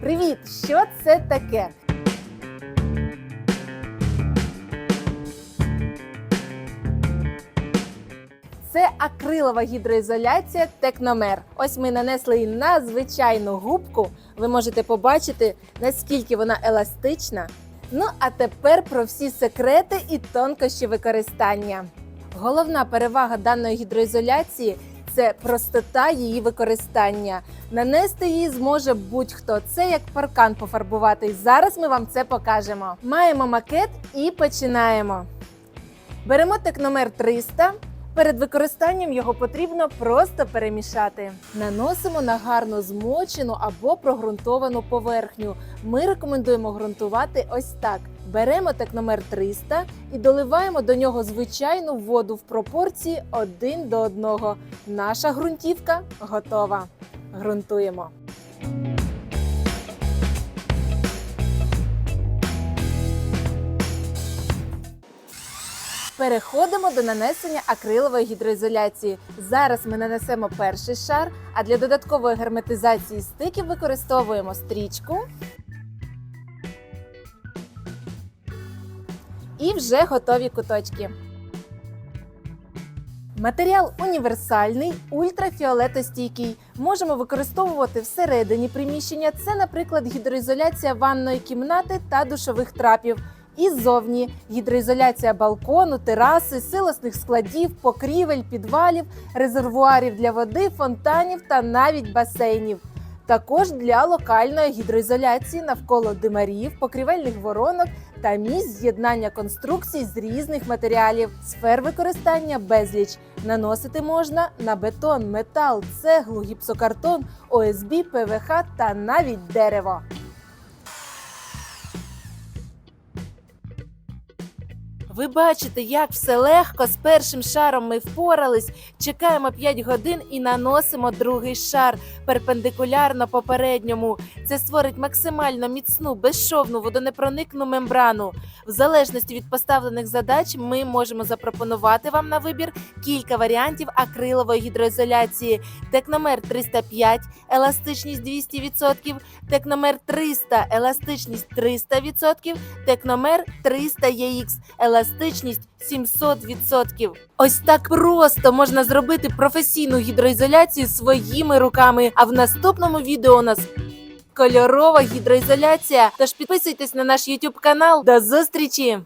Привіт! Що це таке? Це акрилова гідроізоляція Текномер. Ось ми нанесли її на звичайну губку. Ви можете побачити, наскільки вона еластична. Ну а тепер про всі секрети і тонкощі використання. Головна перевага даної гідроізоляції це простота її використання. Нанести її зможе будь-хто. Це як паркан пофарбувати. Зараз ми вам це покажемо. Маємо макет і починаємо. Беремо текномер 300. Перед використанням його потрібно просто перемішати. Наносимо на гарно змочену або прогрунтовану поверхню. Ми рекомендуємо ґрунтувати ось так: беремо текномер 300 і доливаємо до нього звичайну воду в пропорції 1 до 1. Наша ґрунтівка готова. Грунтуємо. Переходимо до нанесення акрилової гідроізоляції. Зараз ми нанесемо перший шар, а для додаткової герметизації стиків використовуємо стрічку. І вже готові куточки. Матеріал універсальний, ультрафіолетостійкий. Можемо використовувати всередині приміщення. Це, наприклад, гідроізоляція ванної кімнати та душових трапів. І ззовні гідроізоляція балкону, тераси, силосних складів, покрівель, підвалів, резервуарів для води, фонтанів та навіть басейнів. Також для локальної гідроізоляції навколо димарів, покрівельних воронок та місць з'єднання конструкцій з різних матеріалів. Сфер використання безліч. Наносити можна на бетон, метал, цеглу, гіпсокартон, ОСБ, ПВХ та навіть дерево. Ви бачите, як все легко з першим шаром ми впорались. Чекаємо 5 годин і наносимо другий шар перпендикулярно попередньому. Це створить максимально міцну, безшовну водонепроникну мембрану. В залежності від поставлених задач, ми можемо запропонувати вам на вибір кілька варіантів акрилової гідроізоляції: Текномер 305, еластичність 200%, Текномер 300, еластичність 300%, Текномер 300 EX, еластичність 700%. Ось так просто можна зробити професійну гідроізоляцію своїми руками. А в наступному відео у нас кольорова гідроізоляція. Тож підписуйтесь на наш YouTube канал. До зустрічі!